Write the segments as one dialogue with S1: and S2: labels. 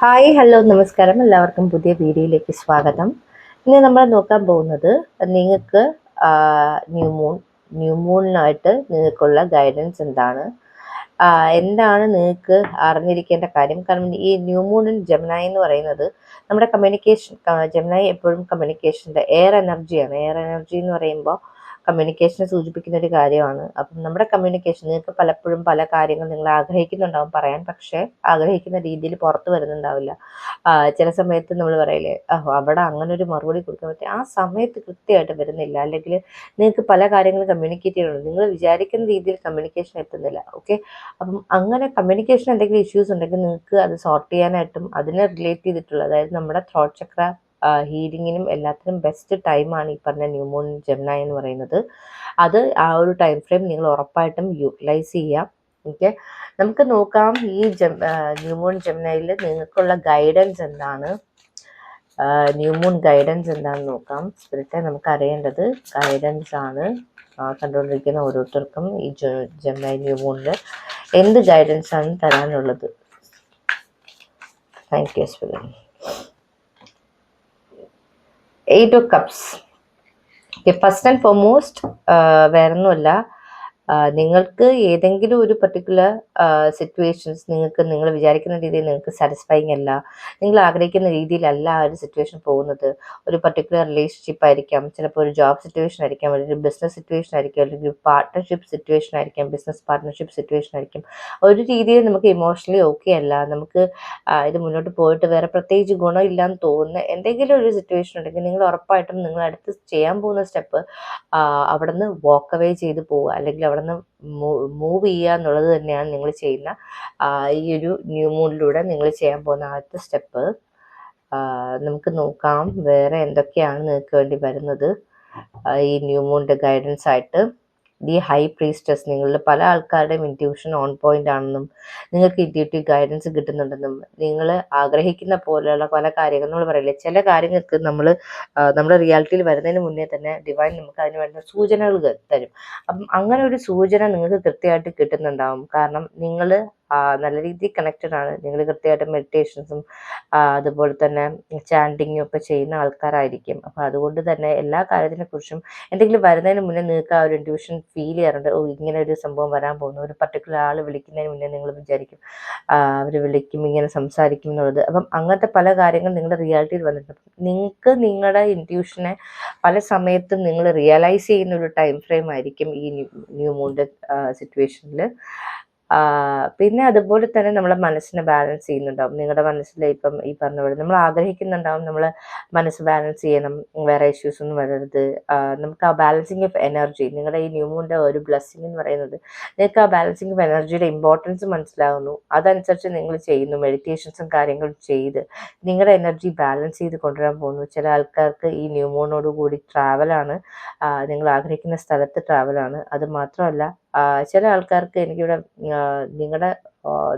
S1: Hi hello നമസ്കാരം. എല്ലാവർക്കും പുതിയ വീഡിയോയിലേക്ക് സ്വാഗതം. ഇന്ന് നമ്മൾ നോക്കാൻ പോകുന്നത് നിങ്ങൾക്ക് ന്യൂ മൂൺ ന്യൂ മൂണിനായിട്ട് നിങ്ങൾക്കുള്ള ഗൈഡൻസ് എന്താണ്? എന്താണ് നിങ്ങൾക്ക് അറിഞ്ഞിരിക്കേണ്ട കാര്യം? കാരണം ഈ ന്യൂ മൂണിൽ ജമനായി എന്ന് പറയുന്നത് നമ്മുടെ കമ്മ്യൂണിക്കേഷൻ ജമനായി എപ്പോഴും കമ്മ്യൂണിക്കേഷന്റെ എയർ എനർജിയാണ് എയർ എനർജി എന്ന് പറയുമ്പോൾ കമ്മ്യൂണിക്കേഷനെ സൂചിപ്പിക്കുന്ന ഒരു കാര്യമാണ്. അപ്പം നമ്മുടെ കമ്മ്യൂണിക്കേഷൻ നിങ്ങൾക്ക് പലപ്പോഴും പല കാര്യങ്ങൾ നിങ്ങൾ ആഗ്രഹിക്കുന്നുണ്ടാവും പറയാൻ. പക്ഷേ ആഗ്രഹിക്കുന്ന രീതിയിൽ പുറത്ത് വരുന്നുണ്ടാവില്ല. ചില സമയത്ത് നമ്മൾ പറയില്ലേ അവിടെ അങ്ങനെ ഒരു മറുപടി കൊടുക്കാൻ പറ്റും ആ സമയത്ത് കൃത്യമായിട്ട് വരുന്നില്ല. അല്ലെങ്കിൽ നിങ്ങൾക്ക് പല കാര്യങ്ങളും കമ്മ്യൂണിക്കേറ്റ് ചെയ്യണം നിങ്ങൾ വിചാരിക്കുന്ന രീതിയിൽ കമ്മ്യൂണിക്കേഷൻ എത്തുന്നില്ല. ഓക്കെ? അപ്പം അങ്ങനെ കമ്മ്യൂണിക്കേഷൻ എന്തെങ്കിലും ഇഷ്യൂസ് ഉണ്ടെങ്കിൽ നിങ്ങൾക്ക് അത് സോർട്ട് ചെയ്യാനായിട്ടും അതിനെ റിലേറ്റ് ചെയ്തിട്ടുള്ള അതായത് നമ്മുടെ ത്രോട്ട് ചക്ര ഹീലിങ്ങിനും എല്ലാത്തിനും ബെസ്റ്റ് ടൈമാണ് ഈ പറഞ്ഞ ന്യൂമോൺ എന്ന് പറയുന്നത്. അത് ആ ഒരു ടൈം ഫ്രെയിം നിങ്ങൾ ഉറപ്പായിട്ടും യൂട്ടിലൈസ് ചെയ്യാം. ഓക്കെ നമുക്ക് നോക്കാം ഈ ജെം ന്യൂമോൺ ജെമിനയിൽ നിങ്ങൾക്കുള്ള ഗൈഡൻസ് എന്താണ്? ന്യൂമൂൺ ഗൈഡൻസ് എന്താണെന്ന് നോക്കാം. സ്പിരിറ്റെ നമുക്ക് അറിയേണ്ടത് ഗൈഡൻസ് ആണ്. കണ്ടുകൊണ്ടിരിക്കുന്ന ഓരോരുത്തർക്കും ഈ ജെമിനായി ന്യൂമൂണിൽ എന്ത് ഗൈഡൻസ് ആണ് തരാനുള്ളത്? Thank you spirit eight of cups first and foremost വേറൊന്നുമല്ല. നിങ്ങൾക്ക് ഏതെങ്കിലും ഒരു പർട്ടിക്കുലർ സിറ്റുവേഷൻസ് നിങ്ങൾക്ക് നിങ്ങൾ വിചാരിക്കുന്ന രീതിയിൽ നിങ്ങൾക്ക് സാറ്റിസ്ഫൈങ് അല്ല നിങ്ങൾ ആഗ്രഹിക്കുന്ന രീതിയിലല്ല ആ ഒരു സിറ്റുവേഷൻ പോകുന്നത്. ഒരു പർട്ടിക്കുലർ റിലേഷൻഷിപ്പ് ആയിരിക്കാം ചിലപ്പോൾ ഒരു ജോബ് സിറ്റുവേഷൻ ആയിരിക്കാം അല്ലെങ്കിൽ ബിസിനസ് സിറ്റുവേഷൻ ആയിരിക്കും അല്ലെങ്കിൽ പാർട്ട്ണർഷിപ്പ് സിറ്റുവേഷൻ ആയിരിക്കാം ബിസിനസ് പാർട്ട്ണർഷിപ്പ് സിറ്റുവേഷൻ ആയിരിക്കും. ഒരു രീതിയിൽ നമുക്ക് ഇമോഷണലി ഓക്കെ അല്ല നമുക്ക് ഇത് മുന്നോട്ട് പോയിട്ട് വേറെ പ്രത്യേകിച്ച് ഗുണമില്ലാന്ന് തോന്നുന്ന എന്തെങ്കിലും ഒരു സിറ്റുവേഷൻ ഉണ്ടെങ്കിൽ നിങ്ങൾ ഉറപ്പായിട്ടും നിങ്ങൾ അടുത്ത് ചെയ്യാൻ പോകുന്ന സ്റ്റെപ്പ് അവിടെ നിന്ന് വാക്ക് അവേ ചെയ്ത് പോവുക അല്ലെങ്കിൽ അവിടെ നിന്ന് മൂവ് ചെയ്യുക എന്നുള്ളത് തന്നെയാണ് നിങ്ങൾ ചെയ്യുന്ന ഈ ഒരു ന്യൂ മൂണിലൂടെ നിങ്ങൾ ചെയ്യാൻ പോകുന്ന ആദ്യത്തെ സ്റ്റെപ്പ് നമുക്ക് നോക്കാം വേറെ എന്തൊക്കെയാണ് നിങ്ങൾക്ക് വേണ്ടി വരുന്നത് ഈ ന്യൂ മൂണിന്റെ ഗൈഡൻസ് ആയിട്ട്. ദി ഹൈ പ്രീസ്റ്റസ് നിങ്ങളുടെ പല ആൾക്കാരുടെയും ഇന്റ്യൂഷൻ ഓൺ പോയിന്റ് ആണെന്നും നിങ്ങൾക്ക് ഇന്റ്യൂട്ടീവ് ഗൈഡൻസ് കിട്ടുന്നുണ്ടെന്നും നിങ്ങൾ ആഗ്രഹിക്കുന്ന പോലെയുള്ള പല കാര്യങ്ങളും നമ്മൾ പറയില്ലേ? ചില കാര്യങ്ങൾക്ക് നമ്മൾ നമ്മുടെ റിയാലിറ്റിയിൽ വരുന്നതിന് മുന്നേ തന്നെ ഡിവൈൻ നമുക്ക് അതിന് വേണ്ട സൂചനകൾ തരും. അപ്പം അങ്ങനെ ഒരു സൂചന നിങ്ങൾക്ക് കൃത്യമായിട്ട് കിട്ടുന്നുണ്ടാവും. കാരണം നിങ്ങൾ നല്ല രീതിയിൽ കണക്റ്റഡ് ആണ്. നിങ്ങൾ കൃത്യമായിട്ട് മെഡിറ്റേഷൻസും അതുപോലെ തന്നെ ചാൻഡിങ്ങും ഒക്കെ ചെയ്യുന്ന ആൾക്കാരായിരിക്കും. അപ്പം അതുകൊണ്ട് തന്നെ എല്ലാ കാര്യത്തിനെ കുറിച്ചും എന്തെങ്കിലും വരുന്നതിന് മുന്നേ നിങ്ങൾക്ക് ആ ഒരു ഇൻഡ്യൂഷൻ ഫീൽ ചെയ്യാറുണ്ട്. ഓ ഇങ്ങനെ ഒരു സംഭവം വരാൻ പോകുന്നു. ഒരു പർട്ടിക്കുലർ ആൾ വിളിക്കുന്നതിന് മുന്നേ നിങ്ങൾ വിചാരിക്കും അവർ വിളിക്കും ഇങ്ങനെ സംസാരിക്കും എന്നുള്ളത്. അപ്പം അങ്ങനത്തെ പല കാര്യങ്ങൾ നിങ്ങളുടെ റിയാലിറ്റിയിൽ വന്നിട്ടുണ്ട്. നിങ്ങൾക്ക് നിങ്ങളുടെ ഇൻഡ്യൂഷനെ പല സമയത്തും നിങ്ങൾ റിയലൈസ് ചെയ്യുന്ന ഒരു ടൈം ഫ്രെയിം ആയിരിക്കും ഈ ന്യൂ മൂണിന്റെ സിറ്റുവേഷനിൽ പിന്നെ അതുപോലെ തന്നെ നമ്മളെ മനസ്സിനെ ബാലൻസ് ചെയ്യുന്നുണ്ടാവും. നിങ്ങളുടെ മനസ്സിൽ ഇപ്പം ഈ പറഞ്ഞ പോലെ നമ്മൾ ആഗ്രഹിക്കുന്നുണ്ടാവും നമ്മൾ മനസ്സ് ബാലൻസ് ചെയ്യണം വേറെ ഇഷ്യൂസ് ഒന്നും വരരുത്. നമുക്ക് ആ ബാലൻസിങ് ഓഫ് എനർജി നിങ്ങളുടെ ഈ ന്യൂ മൂണിന്റെ ഒരു ബ്ലെസ്സിങ് എന്ന് പറയുന്നത് നിങ്ങൾക്ക് ആ ബാലൻസിങ് ഓഫ് എനർജിയുടെ ഇമ്പോർട്ടൻസ് മനസ്സിലാവുന്നു. അതനുസരിച്ച് നിങ്ങൾ ചെയ്യുന്നു മെഡിറ്റേഷൻസും കാര്യങ്ങളും ചെയ്ത് നിങ്ങളുടെ എനർജി ബാലൻസ് ചെയ്ത് കൊണ്ടുവരാൻ പോകുന്നു. ചില ആൾക്കാർക്ക് ഈ ന്യൂ മൂണോട് കൂടി ട്രാവലാണ് നിങ്ങൾ ആഗ്രഹിക്കുന്ന സ്ഥലത്ത് ട്രാവലാണ് അത് മാത്രമല്ല ചില ആൾക്കാർക്ക് എനിക്കിവിടെ നിങ്ങളുടെ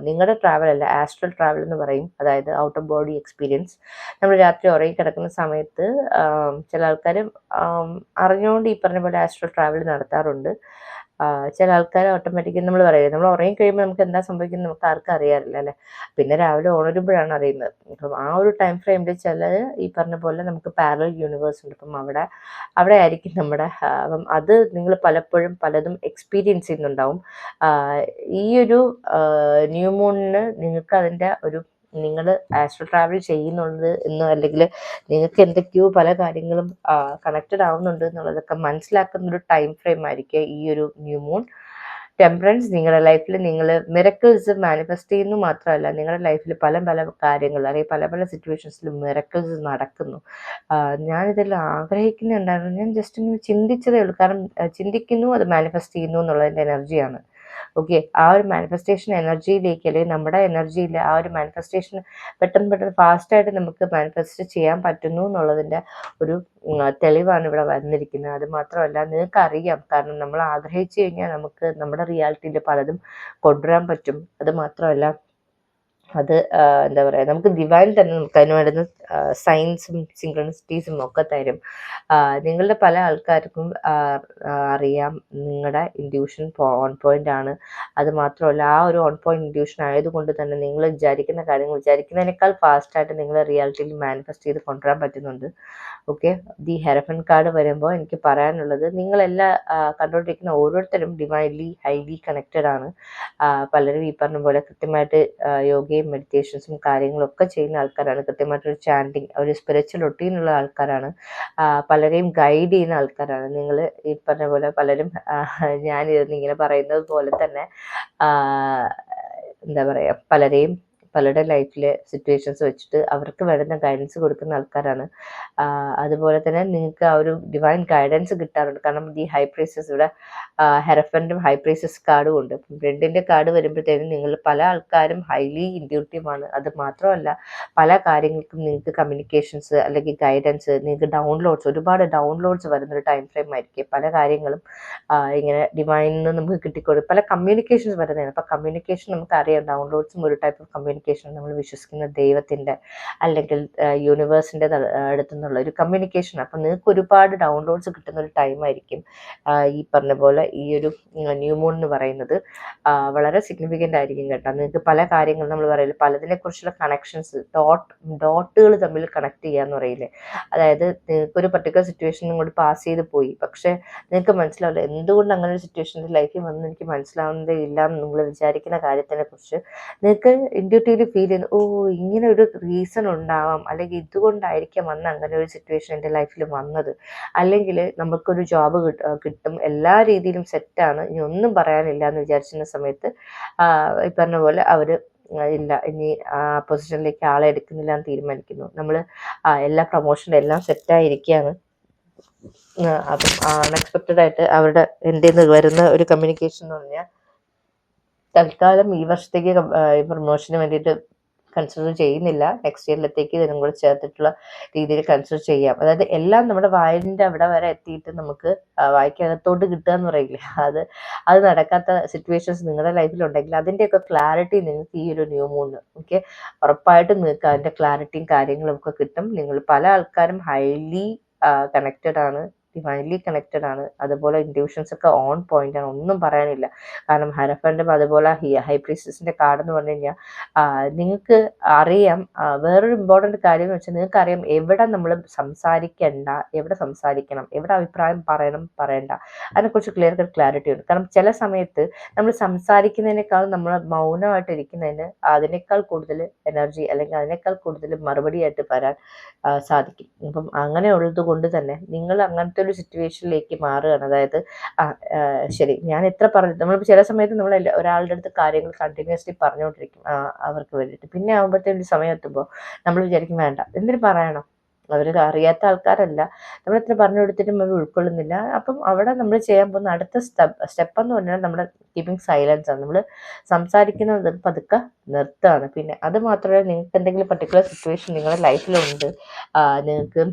S1: നിങ്ങളുടെ ട്രാവൽ അല്ല ആസ്ട്രൽ ട്രാവൽ എന്ന് പറയും. അതായത് ഔട്ട് ഓഫ് ബോഡി എക്സ്പീരിയൻസ് നമ്മൾ രാത്രി ഉറങ്ങി കിടക്കുന്ന സമയത്ത് ചില ആൾക്കാർ അറിഞ്ഞുകൊണ്ട് ഈ പറഞ്ഞ പോലെ ആസ്ട്രൽ ട്രാവൽ നടത്താറുണ്ട്. ചില ആൾക്കാർ ഓട്ടോമാറ്റിക്കലി നമ്മൾ പറയുന്നത് നമ്മൾ ഉറങ്ങി കഴിയുമ്പോൾ നമുക്ക് എന്താ സംഭവിക്കുന്നത് നമുക്ക് ആർക്കും അറിയാറില്ല അല്ലേ? പിന്നെ രാവിലെ ഉണരുമ്പോഴാണ് അറിയുന്നത്. അപ്പം ആ ഒരു ടൈം ഫ്രെയിമിൽ ചില ഈ പറഞ്ഞ പോലെ നമുക്ക് പാരൽ യൂണിവേഴ്സ് ഉണ്ട്. അപ്പം അവിടെ അവിടെ ആയിരിക്കും നമ്മുടെ അപ്പം അത് നിങ്ങൾ പലപ്പോഴും പലതും എക്സ്പീരിയൻസ് ചെയ്യുന്നുണ്ടാവും. ഈ ഒരു ന്യൂ മൂണിന് നിങ്ങൾക്ക് അതിന്റെ ഒരു നിങ്ങൾ ആസ്ട്രൽ ട്രാവൽ ചെയ്യുന്നുണ്ട് എന്ന് അല്ലെങ്കിൽ നിങ്ങൾക്ക് എന്തൊക്കെയോ പല കാര്യങ്ങളും കണക്റ്റഡ് ആവുന്നുണ്ട് എന്നുള്ളതൊക്കെ മനസ്സിലാക്കുന്ന ഒരു ടൈം ഫ്രെയിം ആയിരിക്കും ഈ ഒരു ന്യൂ മൂൺ ടെമ്പറൻസ് നിങ്ങളുടെ ലൈഫിൽ നിങ്ങൾ മിറക്കിൾസ് മാനിഫെസ്റ്റ് ചെയ്യുന്നു മാത്രമല്ല നിങ്ങളുടെ ലൈഫിൽ പല പല കാര്യങ്ങൾ അല്ലെങ്കിൽ പല പല സിറ്റുവേഷൻസിൽ മിറക്കിൾസ് നടക്കുന്നു. ഞാനിതിൽ ആഗ്രഹിക്കുന്നുണ്ടായിരുന്നു. ഞാൻ ജസ്റ്റ് ഇങ്ങനെ ചിന്തിച്ചതേ ഉള്ളൂ. കാരണം ചിന്തിക്കുന്നു അത് മാനിഫെസ്റ്റ് ചെയ്യുന്നു എന്നുള്ളതിന്റെ എനർജിയാണ് ഓക്കെ ആ ഒരു മാനിഫെസ്റ്റേഷൻ എനർജിയിലേക്ക് അല്ലെങ്കിൽ നമ്മുടെ എനർജിയിൽ ആ ഒരു മാനിഫെസ്റ്റേഷൻ പെട്ടെന്ന് പെട്ടെന്ന് ഫാസ്റ്റായിട്ട് നമുക്ക് മാനിഫെസ്റ്റ് ചെയ്യാൻ പറ്റുന്നു എന്നുള്ളതിന്റെ ഒരു തെളിവാണ് ഇവിടെ വന്നിരിക്കുന്നത്. അത് മാത്രമല്ല നിങ്ങൾക്ക് അറിയാം കാരണം നമ്മൾ ആഗ്രഹിച്ചു കഴിഞ്ഞാൽ നമുക്ക് നമ്മുടെ റിയാലിറ്റിയിൽ പലതും കൊണ്ടുവരാൻ പറ്റും. അത് മാത്രമല്ല അത് എന്താ പറയുക നമുക്ക് ദിവാൻ തന്നെ നമുക്ക് അതിന് വേണ്ടുന്ന സയൻസും സിങ്ക്രണസിറ്റീസും ഒക്കെ തരും. നിങ്ങളുടെ പല ആൾക്കാർക്കും അറിയാം നിങ്ങളുടെ ഇൻഡ്യൂഷൻ ഓൺ പോയിന്റ് ആണ്. അത് മാത്രമല്ല ആ ഒരു ഓൺ പോയിന്റ് ഇൻഡ്യൂഷൻ ആയതുകൊണ്ട് തന്നെ നിങ്ങൾ വിചാരിക്കുന്ന കാര്യങ്ങൾ വിചാരിക്കുന്നതിനേക്കാൾ ഫാസ്റ്റായിട്ട് നിങ്ങൾ റിയാലിറ്റിയിൽ മാനിഫെസ്റ്റ് ചെയ്ത് കൊണ്ടുവരാൻ പറ്റുന്നുണ്ട്. ഓക്കെ ദി ഹെറഫൻ കാർഡ് വരുമ്പോൾ എനിക്ക് പറയാനുള്ളത് നിങ്ങളെല്ലാം കണ്ടുകൊണ്ടിരിക്കുന്ന ഓരോരുത്തരും ഡിവൈൻലി ഹൈലി കണക്റ്റഡ് ആണ്. പലരും ഈ പറഞ്ഞ പോലെ കൃത്യമായിട്ട് യോഗയും മെഡിറ്റേഷൻസും കാര്യങ്ങളും ഒക്കെ ചെയ്യുന്ന ആൾക്കാരാണ്. കൃത്യമായിട്ട് ഒരു ചാൻഡിങ് ഒരു സ്പിരിച്വൽ റൊട്ടീനുള്ള ആൾക്കാരാണ് പലരെയും ഗൈഡ് ചെയ്യുന്ന ആൾക്കാരാണ്. നിങ്ങൾ ഈ പറഞ്ഞ പോലെ പലരും ഞാനിരുന്ന് ഇങ്ങനെ പറയുന്നത് പോലെ തന്നെ എന്താ പറയുക പലരെയും പലരുടെ ലൈഫിലെ സിറ്റുവേഷൻസ് വെച്ചിട്ട് അവർക്ക് വേണ്ടുന്ന ഗൈഡൻസ് കൊടുക്കുന്ന ആൾക്കാരാണ്. അതുപോലെ തന്നെ നിങ്ങൾക്ക് ആ ഒരു ഡിവൈൻ ഗൈഡൻസ് കിട്ടാറുണ്ട്. കാരണം ഈ ഹൈ പ്രൈസസ് ഇവിടെ ഹെറഫന്റും ഹൈ പ്രൈസസ് കാർഡും ഉണ്ട്. ബ്രെഡിന്റെ കാർഡ് വരുമ്പോഴത്തേനും നിങ്ങൾ പല ആൾക്കാരും ഹൈലി ഇൻഡ്യൂട്ടീവാണ് അത് മാത്രമല്ല പല കാര്യങ്ങൾക്കും നിങ്ങൾക്ക് കമ്മ്യൂണിക്കേഷൻസ് അല്ലെങ്കിൽ ഗൈഡൻസ് നിങ്ങൾക്ക് ഡൗൺലോഡ്സ് ഒരുപാട് ഡൗൺലോഡ്സ് വരുന്നൊരു ടൈം ഫ്രെയിം ആയിരിക്കും. പല കാര്യങ്ങളും ഇങ്ങനെ ഡിവൈനിൽ നിന്ന് നമുക്ക് കിട്ടിക്കൊടുക്കും. പല കമ്മ്യൂണിക്കേഷൻസ് വരുന്നതാണ്. അപ്പോൾ കമ്മ്യൂണിക്കേഷൻ നമുക്ക് അറിയാം ഡൗൺലോഡ്സും ഒരു ടൈപ്പ് ഓഫ് കമ്മ്യൂണിക്കേഷൻ നമ്മൾ വിശ്വസിക്കുന്ന ദൈവത്തിന്റെ അല്ലെങ്കിൽ യൂണിവേഴ്സിന്റെ അടുത്തു നിന്നുള്ള ഒരു കമ്മ്യൂണിക്കേഷൻ അപ്പം നിങ്ങൾക്ക് ഒരുപാട് ഡൗൺലോഡ്സ് കിട്ടുന്ന ഒരു ടൈം ആയിരിക്കും ഈ പറഞ്ഞ പോലെ ഈ ഒരു ന്യൂ മൂൺ എന്ന് പറയുന്നത്. വളരെ സിഗ്നിഫിക്കന്റ് ആയിരിക്കും കേട്ടോ. നിങ്ങൾക്ക് പല കാര്യങ്ങളും നമ്മൾ പറയില്ല പലതിനെക്കുറിച്ചുള്ള കണക്ഷൻസ് ഡോട്ട് ഡോട്ടുകൾ തമ്മിൽ കണക്ട് ചെയ്യാന്ന് പറയില്ലേ. അതായത് നിങ്ങൾക്ക് ഒരു പർട്ടിക്കുലർ സിറ്റുവേഷൻ ഇങ്ങോട്ട് പാസ് ചെയ്ത് പോയി. പക്ഷേ നിങ്ങൾക്ക് മനസ്സിലാവില്ല എന്തുകൊണ്ട് അങ്ങനെ ഒരു സിറ്റുവേഷൻ ലൈഫിൽ വന്ന് എനിക്ക് മനസ്സിലാവുന്നതേ ഇല്ല എന്ന് നിങ്ങൾ വിചാരിക്കുന്ന കാര്യത്തിനെ കുറിച്ച് നിങ്ങൾക്ക് ഇൻഡ്യൂട്ടീവ്ലി ഫീൽ ചെയ്യുന്നു. ഓ ഇങ്ങനെ ഒരു റീസൺ ഉണ്ടാവാം. അല്ലെങ്കിൽ ഇതുകൊണ്ടായിരിക്കാം അന്ന് അങ്ങനെ ഒരു സിറ്റുവേഷൻ എന്റെ ലൈഫിൽ വന്നത്. അല്ലെങ്കിൽ നമുക്കൊരു ജോബ് കിട്ടും. എല്ലാ രീതിയിലും സെറ്റാണ് ഇനി ഒന്നും പറയാനില്ല എന്ന് വിചാരിച്ചിരുന്ന സമയത്ത് ഈ പറഞ്ഞ പോലെ അവർ ഇല്ല ഇനി പൊസിഷനിലേക്ക് ആളെ എടുക്കുന്നില്ല എന്ന് തീരുമാനിക്കുന്നു. നമ്മൾ എല്ലാ പ്രൊമോഷനും എല്ലാം സെറ്റായിരിക്കുകയാണ് അപ്പം അൺഎക്സ്പെക്റ്റഡ് ആയിട്ട് അവരുടെ എന്റെ വരുന്ന ഒരു കമ്മ്യൂണിക്കേഷൻ എന്ന് പറഞ്ഞാൽ തൽക്കാലം ഈ വർഷത്തേക്ക് പ്രൊമോഷന് വേണ്ടിയിട്ട് കൺസിഡർ ചെയ്യുന്നില്ല. നെക്സ്റ്റ് ഇയറിലത്തേക്ക് ഇതിനും കൂടെ ചേർത്തിട്ടുള്ള രീതിയിൽ കൺസിഡർ ചെയ്യാം. അതായത് എല്ലാം നമ്മുടെ വായലിന്റെ അവിടെ വരെ എത്തിയിട്ട് നമുക്ക് വായിക്കകത്തോട്ട് വായ്ക്കകത്തോട്ട് കിട്ടുക എന്ന് പറയില്ലേ? അത് അത് നടക്കാത്ത സിറ്റുവേഷൻസ് നിങ്ങളുടെ ലൈഫിലുണ്ടെങ്കിൽ അതിന്റെയൊക്കെ ക്ലാരിറ്റി നിങ്ങൾക്ക് ഈ ഒരു ന്യൂ മൂന്ന് ഓക്കെ ഉറപ്പായിട്ടും നിങ്ങൾക്ക് അതിന്റെ ക്ലാരിറ്റിയും കാര്യങ്ങളും ഒക്കെ കിട്ടും. നിങ്ങൾ പല ആൾക്കാരും ഹൈലി കണക്റ്റഡ് ആണ്. ഡിവൈൻലി കണക്റ്റഡ് ആണ്. അതുപോലെ ഇൻഡ്യൂഷൻസ് ഒക്കെ ഓൺ പോയിന്റ് ആണ്. ഒന്നും പറയാനില്ല. കാരണം ഹരഫൻഡും അതുപോലെ ഹൈപ്രീസിന്റെ കാർഡ് എന്ന് പറഞ്ഞു കഴിഞ്ഞാൽ നിങ്ങൾക്ക് അറിയാം വേറൊരു ഇമ്പോർട്ടന്റ് കാര്യം എന്ന് വെച്ചാൽ നിങ്ങൾക്ക് അറിയാം എവിടെ നമ്മൾ സംസാരിക്കേണ്ട എവിടെ സംസാരിക്കണം എവിടെ അഭിപ്രായം പറയണം പറയണ്ട. അതിനെക്കുറിച്ച് ക്ലിയർ കട്ട് ക്ലാരിറ്റി ഉണ്ട്. കാരണം ചില സമയത്ത് നമ്മൾ സംസാരിക്കുന്നതിനേക്കാൾ നമ്മൾ മൗനമായിട്ട് ഇരിക്കുന്നതിന് അതിനേക്കാൾ കൂടുതൽ എനർജി അല്ലെങ്കിൽ അതിനേക്കാൾ കൂടുതൽ മറുപടിയായിട്ട് വരാൻ സാധിക്കും. അപ്പം അങ്ങനെയുള്ളത് കൊണ്ട് തന്നെ നിങ്ങൾ അങ്ങനത്തെ ഒരു സിറ്റുവേഷനിലേക്ക് മാറുകയാണ്. അതായത് ശരി ഞാൻ എത്ര പറഞ്ഞു നമ്മൾ ചില സമയത്ത് നമ്മൾ ഒരാളുടെ അടുത്ത് കാര്യങ്ങൾ കണ്ടിന്യൂസ്ലി പറഞ്ഞുകൊണ്ടിരിക്കും അവർക്ക് വേണ്ടിയിട്ട്. പിന്നെ ആകുമ്പോഴത്തേക്കും ഒരു സമയം എത്തുമ്പോൾ നമ്മൾ വിചാരിക്കും വേണ്ട എന്തിനു പറയണം? അവർ അറിയാത്ത ആൾക്കാരല്ല. നമ്മൾ എത്ര പറഞ്ഞു കൊടുത്തിട്ടും അവർ ഉൾക്കൊള്ളുന്നില്ല. അപ്പം അവിടെ നമ്മൾ ചെയ്യാൻ പോകുന്ന അടുത്ത സ്റ്റെപ്പ് സ്റ്റെപ്പ് എന്ന് പറഞ്ഞാൽ നമ്മുടെ കീപ്പിംഗ് സൈലൻസ് ആണ്. നമ്മൾ സംസാരിക്കുന്നത് പതുക്കെ നിർത്തുകയാണ്. പിന്നെ അത് മാത്രമല്ല നിങ്ങൾക്ക് എന്തെങ്കിലും പർട്ടിക്കുലർ സിറ്റുവേഷൻ നിങ്ങളുടെ ലൈഫിലുണ്ട് നിങ്ങൾക്ക്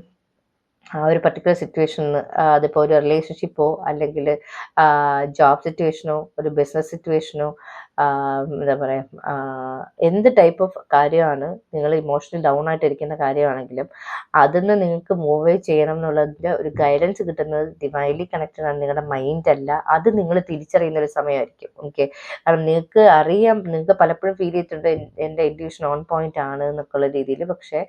S1: ആ ഒരു പർട്ടിക്കുലർ സിറ്റുവേഷനിൽ അതിപ്പോൾ ഒരു റിലേഷൻഷിപ്പോ അല്ലെങ്കിൽ ജോബ് സിറ്റുവേഷനോ ഒരു ബിസിനസ് സിറ്റുവേഷനോ എന്താ പറയുക എന്ത് ടൈപ്പ് ഓഫ് കാര്യമാണ് നിങ്ങൾ ഇമോഷണലി ഡൗൺ ആയിട്ടിരിക്കുന്ന കാര്യമാണെങ്കിലും അതിൽ നിന്ന് നിങ്ങൾക്ക് മൂവ് ചെയ്യണം എന്നുള്ളതിന്റെ ഒരു ഗൈഡൻസ് കിട്ടുന്നത് ഡിവൈൻലി കണക്റ്റഡ് ആണ്. നിങ്ങളുടെ മൈൻഡ് അല്ല. അത് നിങ്ങൾ തിരിച്ചറിയുന്ന ഒരു സമയമായിരിക്കും. ഓക്കെ കാരണം നിങ്ങൾക്ക് അറിയാം നിങ്ങൾക്ക് പലപ്പോഴും ഫീൽ ചെയ്തിട്ടുണ്ട് എന്റെ ഇൻഡ്യൂഷൻ ഓൺ പോയിന്റ് ആണ് എന്നൊക്കെയുള്ള രീതിയിൽ. പക്ഷേ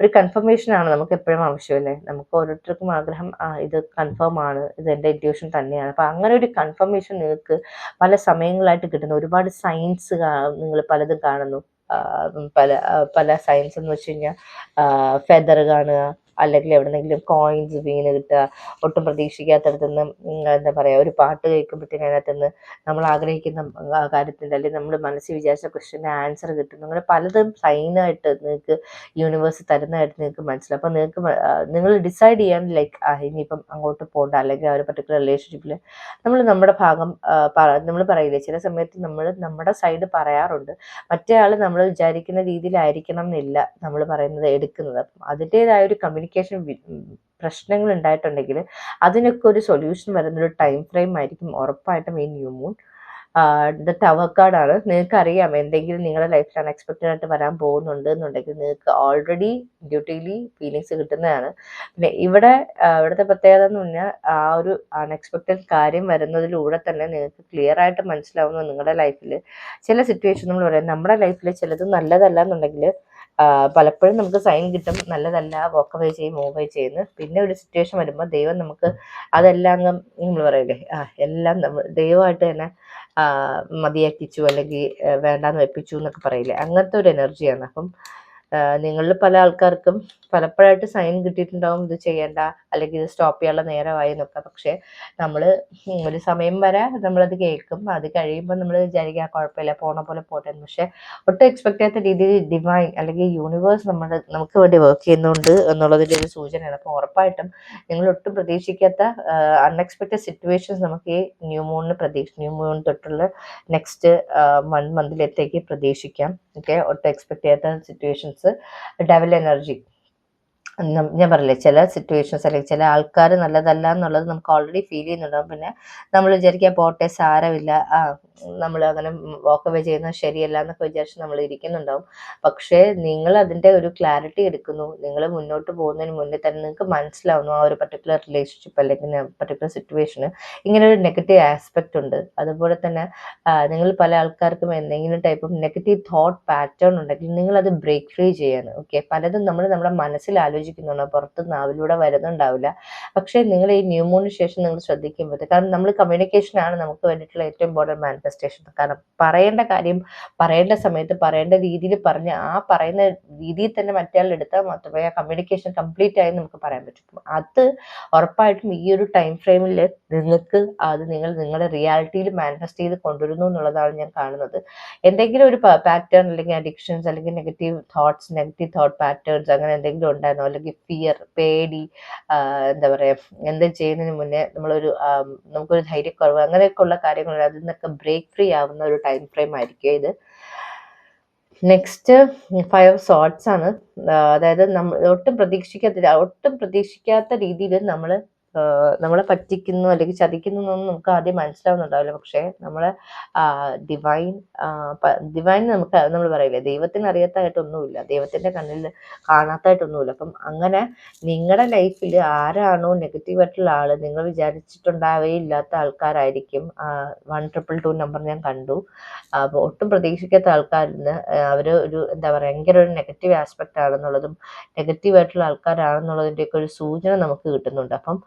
S1: ഒരു കൺഫർമേഷൻ ആണ് നമുക്ക് എപ്പോഴും ആവശ്യമല്ലേ? നമുക്ക് ഓരോരുത്തർക്കും ആഗ്രഹം ഇത് കൺഫേം ആണ്. ഇത് എന്റെ ഇൻഡ്യൂഷൻ തന്നെയാണ്. അപ്പം അങ്ങനെ ഒരു കൺഫർമേഷൻ നിങ്ങൾക്ക് പല സമയങ്ങളായിട്ട് കിട്ടുന്ന ഒരുപാട് സയൻസ് നിങ്ങൾ പലതും കാണുന്നു. പല പല സയൻസ് എന്ന് വെച്ച് കഴിഞ്ഞാൽ ഫെദർ കാണുക അല്ലെങ്കിൽ എവിടെന്നെങ്കിലും കോയിൻസ് വീണ് കിട്ടുക ഒട്ടും പ്രതീക്ഷിക്കാത്തടത്തു നിന്ന് എന്താ പറയുക ഒരു പാട്ട് കേൾക്കുമ്പോഴത്തേക്കും അതിനകത്ത് നിന്ന് നമ്മൾ ആഗ്രഹിക്കുന്ന കാര്യത്തിൽ അല്ലെങ്കിൽ നമ്മൾ മനസ്സിൽ വിചാരിച്ച ക്വസ്റ്റ്യന്റെ ആൻസർ കിട്ടുന്നു. അങ്ങനെ പലതും സൈനായിട്ട് നിങ്ങൾക്ക് യൂണിവേഴ്സ് തരുന്നതായിട്ട് നിങ്ങൾക്ക് മനസ്സിലാവും. അപ്പോൾ നിങ്ങൾക്ക് നിങ്ങൾ ഡിസൈഡ് ചെയ്യാൻ ലൈക്ക് ഇനിയിപ്പം അങ്ങോട്ട് പോകണ്ട അല്ലെങ്കിൽ ആ ഒരു പർട്ടിക്കുലർ റിലേഷൻഷിപ്പിൽ നമ്മൾ നമ്മുടെ ഭാഗം നമ്മൾ പറയില്ലേ ചില സമയത്ത് നമ്മൾ നമ്മുടെ സൈഡ് പറയാറുണ്ട്. മറ്റേ ആൾ നമ്മൾ വിചാരിക്കുന്ന രീതിയിലായിരിക്കണം എന്നില്ല നമ്മൾ പറയുന്നത് എടുക്കുന്നത്. അപ്പം അതിന്റെതായ ഒരു കമ്മ്യൂണിക്കേഷൻ പ്രശ്നങ്ങൾ ഉണ്ടായിട്ടുണ്ടെങ്കിൽ അതിനൊക്കെ ഒരു സൊല്യൂഷൻ വരുന്നൊരു ടൈം ഫ്രെയിം ആയിരിക്കും ഉറപ്പായിട്ടും ഈ ന്യൂ മൂൺ ദ ടവർ കാർഡാണ് നിങ്ങൾക്ക് അറിയാം എന്തെങ്കിലും നിങ്ങളുടെ ലൈഫിൽ അൺഎക്സ്പെക്റ്റഡ് ആയിട്ട് വരാൻ പോകുന്നുണ്ട് എന്നുണ്ടെങ്കിൽ നിങ്ങൾക്ക് ഓൾറെഡി ഡ്യൂട്ടിലി ഫീലിങ്സ് കിട്ടുന്നതാണ്. പിന്നെ ഇവിടെ ഇവിടുത്തെ പ്രത്യേകത എന്ന് പറഞ്ഞാൽ ആ ഒരു അൺഎക്സ്പെക്റ്റഡ് കാര്യം വരുന്നതിലൂടെ തന്നെ നിങ്ങൾക്ക് ക്ലിയർ ആയിട്ട് മനസ്സിലാവുന്നു നിങ്ങളുടെ ലൈഫിൽ ചില സിറ്റുവേഷൻ നമ്മൾ പറയാം. നമ്മുടെ ലൈഫിൽ ചിലത് നല്ലതല്ല എന്നുണ്ടെങ്കിൽ പലപ്പോഴും നമുക്ക് സൈൻ കിട്ടും. നല്ലതല്ല വോക്ക് അവേ ചെയ്യും മൂവ് അവേ ചെയ്യുന്നു പിന്നെ ഒരു സിറ്റുവേഷൻ വരുമ്പോൾ ദൈവം നമുക്ക് അതെല്ലാം നമ്മൾ പറയില്ലേ ആ എല്ലാം നമ്മൾ ദൈവമായിട്ട് തന്നെ മതിയാക്കിച്ചു അല്ലെങ്കിൽ വേണ്ടാന്ന് വെപ്പിച്ചു എന്നൊക്കെ പറയില്ലേ. അങ്ങനത്തെ ഒരു എനർജിയാണ് അപ്പം നിങ്ങളിൽ പല ആൾക്കാർക്കും പലപ്പോഴായിട്ട് സൈൻ കിട്ടിയിട്ടുണ്ടാവും ഇത് ചെയ്യേണ്ട അല്ലെങ്കിൽ ഇത് സ്റ്റോപ്പ് ചെയ്യാനുള്ള നേരമായി എന്നൊക്കെ. പക്ഷേ നമ്മൾ ഒരു സമയം വരെ നമ്മളത് കേൾക്കും. അത് കഴിയുമ്പോൾ നമ്മൾ വിചാരിക്കുക കുഴപ്പമില്ല പോണ പോലെ പോട്ടെ പക്ഷെ ഒട്ടും എക്സ്പെക്ട് ചെയ്യാത്ത രീതിയിൽ ഡിവൈൻ അല്ലെങ്കിൽ യൂണിവേഴ്സ് നമ്മുടെ നമുക്ക് വേണ്ടി വർക്ക് ചെയ്യുന്നുണ്ട് എന്നുള്ളതിന്റെ ഒരു സൂചനയാണ്. അപ്പോൾ ഉറപ്പായിട്ടും നിങ്ങൾ ഒട്ടും പ്രതീക്ഷിക്കാത്ത അൺഎക്സ്പെക്റ്റഡ് സിറ്റുവേഷൻസ് നമുക്ക് ഈ ന്യൂ മൂണിന് പ്രതീക്ഷ ന്യൂ മൂൺ തൊട്ടുള്ള നെക്സ്റ്റ് വൺ മന്തിലത്തേക്ക് പ്രതീക്ഷിക്കാം. ഓക്കെ ഒട്ടും എക്സ്പെക്ട് ചെയ്യാത്ത സിറ്റുവേഷൻസ് ഡബിൾ എനർജി ഞാൻ പറയില്ലേ ചില സിറ്റുവേഷൻസ് അല്ലെങ്കിൽ ചില ആൾക്കാർ നല്ലതല്ല എന്നുള്ളത് നമുക്ക് ഓൾറെഡി ഫീൽ ചെയ്യുന്നുണ്ടാവും. പിന്നെ നമ്മൾ വിചാരിക്കാൻ പോട്ടെ സാരമില്ല. ആ നമ്മൾ അങ്ങനെ വാക്ക് അവേ ചെയ്യുന്നത് ശരിയല്ല എന്നൊക്കെ വിചാരിച്ച് നമ്മൾ ഇരിക്കുന്നുണ്ടാവും. പക്ഷേ നിങ്ങൾ അതിന്റെ ഒരു ക്ലാരിറ്റി എടുക്കുന്നു. നിങ്ങൾ മുന്നോട്ട് പോകുന്നതിന് മുന്നേ തന്നെ നിങ്ങൾക്ക് മനസ്സിലാവുന്നു ആ ഒരു പർട്ടിക്കുലർ റിലേഷൻഷിപ്പ് അല്ലെങ്കിൽ പർട്ടിക്കുലർ സിറ്റുവേഷന് ഇങ്ങനെ ഒരു നെഗറ്റീവ് ആസ്പെക്റ്റ് ഉണ്ട്. അതുപോലെ തന്നെ നിങ്ങൾ പല ആൾക്കാർക്കും എന്തെങ്കിലും type of negative thought pattern ഉണ്ടെങ്കിൽ നിങ്ങൾ അത് ബ്രേക്ക് ഫ്രീ ചെയ്യാണ്. ഓക്കെ പലതും നമ്മൾ നമ്മുടെ മനസ്സിൽ ആലോചിക്കുന്നുണ്ട്. പുറത്ത് നാവിലൂടെ വരുന്നുണ്ടാവില്ല. പക്ഷേ നിങ്ങൾ ഈ ന്യൂമോണിന് ശേഷം നിങ്ങൾ ശ്രദ്ധിക്കുമ്പോൾ കാരണം നമ്മൾ കമ്മ്യൂണിക്കേഷൻ ആണ് നമുക്ക് വേണ്ടിയിട്ടുള്ള ഏറ്റവും ഇമ്പോർട്ടന്റ് മാനിഫെസ്റ്റേഷൻ കാരണം പറയേണ്ട കാര്യം പറയേണ്ട സമയത്ത് പറയേണ്ട രീതിയിൽ പറഞ്ഞ് ആ പറയുന്ന രീതിയിൽ തന്നെ മറ്റേ എടുത്താൽ മാത്രമേ ആ കമ്മ്യൂണിക്കേഷൻ കംപ്ലീറ്റ് ആയി നമുക്ക് പറയാൻ പറ്റും. അത് ഉറപ്പായിട്ടും ഈ ഒരു ടൈം ഫ്രെയിമിൽ നിങ്ങൾക്ക് അത് നിങ്ങൾ നിങ്ങളുടെ റിയാലിറ്റിയിൽ മാനിഫെസ്റ്റ് ചെയ്ത് കൊണ്ടുവരുന്നു എന്നുള്ളതാണ് ഞാൻ കാണുന്നത്. എന്തെങ്കിലും ഒരു പാറ്റേൺ അല്ലെങ്കിൽ അഡിക്ഷൻസ് അല്ലെങ്കിൽ negative thoughts negative thought patterns അങ്ങനെ എന്തെങ്കിലും ഉണ്ടായിരുന്നോ? അല്ലെങ്കിൽ ഫിയർ പേടി എന്താ പറയുക എന്താ ചെയ്യുന്നതിന് മുന്നേ നമ്മളൊരു നമുക്കൊരു ധൈര്യക്കുറവ് അങ്ങനെയൊക്കെയുള്ള കാര്യങ്ങൾ അതിൽ നിന്നൊക്കെ ബ്രേക്ക് ഫ്രീ ആവുന്ന ഒരു ടൈം ഫ്രെയിം ആയിരിക്കും ഇത്. നെക്സ്റ്റ് ഫൈവ് സോട്ട്സ് ആണ്. അതായത് നമ്മൾ ഒട്ടും പ്രതീക്ഷിക്കാത്ത ഒട്ടും പ്രതീക്ഷിക്കാത്ത രീതിയിൽ നമ്മൾ നമ്മളെ പറ്റിക്കുന്നു അല്ലെങ്കിൽ ചതിക്കുന്നു എന്നൊന്നും നമുക്ക് ആദ്യം മനസ്സിലാവുന്നുണ്ടാവില്ല. പക്ഷേ നമ്മളെ ഡിവൈൻ ഡിവൈൻ നമുക്ക് നമ്മൾ പറയില്ലേ? ദൈവത്തിന് അറിയാത്തതായിട്ടൊന്നുമില്ല ദൈവത്തിന്റെ കണ്ണിൽ കാണാത്തതായിട്ടൊന്നുമില്ല അപ്പം അങ്ങനെ നിങ്ങളുടെ ലൈഫിൽ ആരാണോ നെഗറ്റീവ് ആയിട്ടുള്ള ആൾ നിങ്ങൾ വിചാരിച്ചിട്ടുണ്ടാവേ ഇല്ലാത്ത ആൾക്കാരായിരിക്കും വൺ ട്രിപ്പിൾ ടു നമ്പർ ഞാൻ കണ്ടു. അപ്പോൾ ഒട്ടും പ്രതീക്ഷിക്കാത്ത ആൾക്കാരിൽ അവർ ഒരു എന്താ പറയുക ഭയങ്കര ഒരു നെഗറ്റീവ് ആസ്പെക്റ്റ് ആണെന്നുള്ളതും നെഗറ്റീവ് ആയിട്ടുള്ള ആൾക്കാരാണെന്നുള്ളതിന്റെയൊക്കെ ഒരു സൂചന നമുക്ക് കിട്ടുന്നുണ്ട്. അപ്പം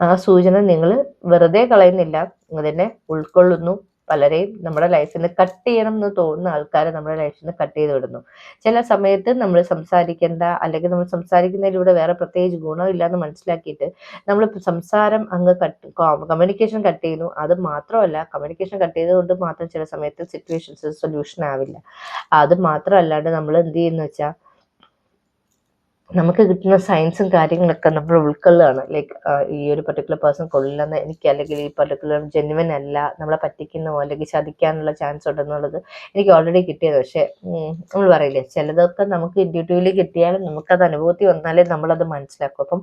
S1: ആ സൂചന നിങ്ങൾ വെറുതെ കളയുന്നില്ല. അതിനെ ഉൾക്കൊള്ളുന്നു. പലരെയും നമ്മുടെ ലൈഫിൽ നിന്ന് കട്ട് ചെയ്യണം എന്ന് തോന്നുന്ന ആൾക്കാരെ നമ്മുടെ ലൈഫിൽ നിന്ന് കട്ട് ചെയ്ത് വിടുന്നു. ചില സമയത്ത് നമ്മൾ സംസാരിക്കേണ്ട അല്ലെങ്കിൽ നമ്മൾ സംസാരിക്കുന്നതിലൂടെ വേറെ പ്രത്യേകിച്ച് ഗുണമില്ല എന്ന് മനസ്സിലാക്കിയിട്ട് നമ്മൾ സംസാരം അങ്ങ് കട്ട് കമ്മ്യൂണിക്കേഷൻ കട്ട് ചെയ്യുന്നു. അത് മാത്രമല്ല കമ്മ്യൂണിക്കേഷൻ കട്ട് ചെയ്തുകൊണ്ട് മാത്രം ചില സമയത്ത് സിറ്റുവേഷൻസ് സൊല്യൂഷൻ ആവില്ല. അത് മാത്രമല്ലാണ്ട് നമ്മൾ എന്ത് ചെയ്യുന്നു വെച്ചാൽ നമുക്ക് കിട്ടുന്ന സയൻസും കാര്യങ്ങളൊക്കെ നമ്മൾ ഉൾക്കൊള്ളുകയാണ്. ലൈക്ക് ഈ ഒരു പർട്ടിക്കുലർ പേഴ്സൺ കൊള്ളില്ലെന്ന് എനിക്ക് അല്ലെങ്കിൽ ഈ പർട്ടിക്കുലർ ജെന്യുവൻ അല്ല നമ്മളെ പറ്റിക്കുന്നോ അല്ലെങ്കിൽ ചതിക്കാനുള്ള ചാൻസ് ഉണ്ടെന്നുള്ളത് എനിക്ക് ഓൾറെഡി കിട്ടിയത്. പക്ഷേ നമ്മൾ പറയില്ലേ ചിലതൊക്കെ നമുക്ക് ഇൻഡ്യൂട്ടീവ്ലി കിട്ടിയാലും നമുക്കത് അനുഭവത്തിൽ വന്നാലേ നമ്മളത് മനസ്സിലാക്കും. അപ്പം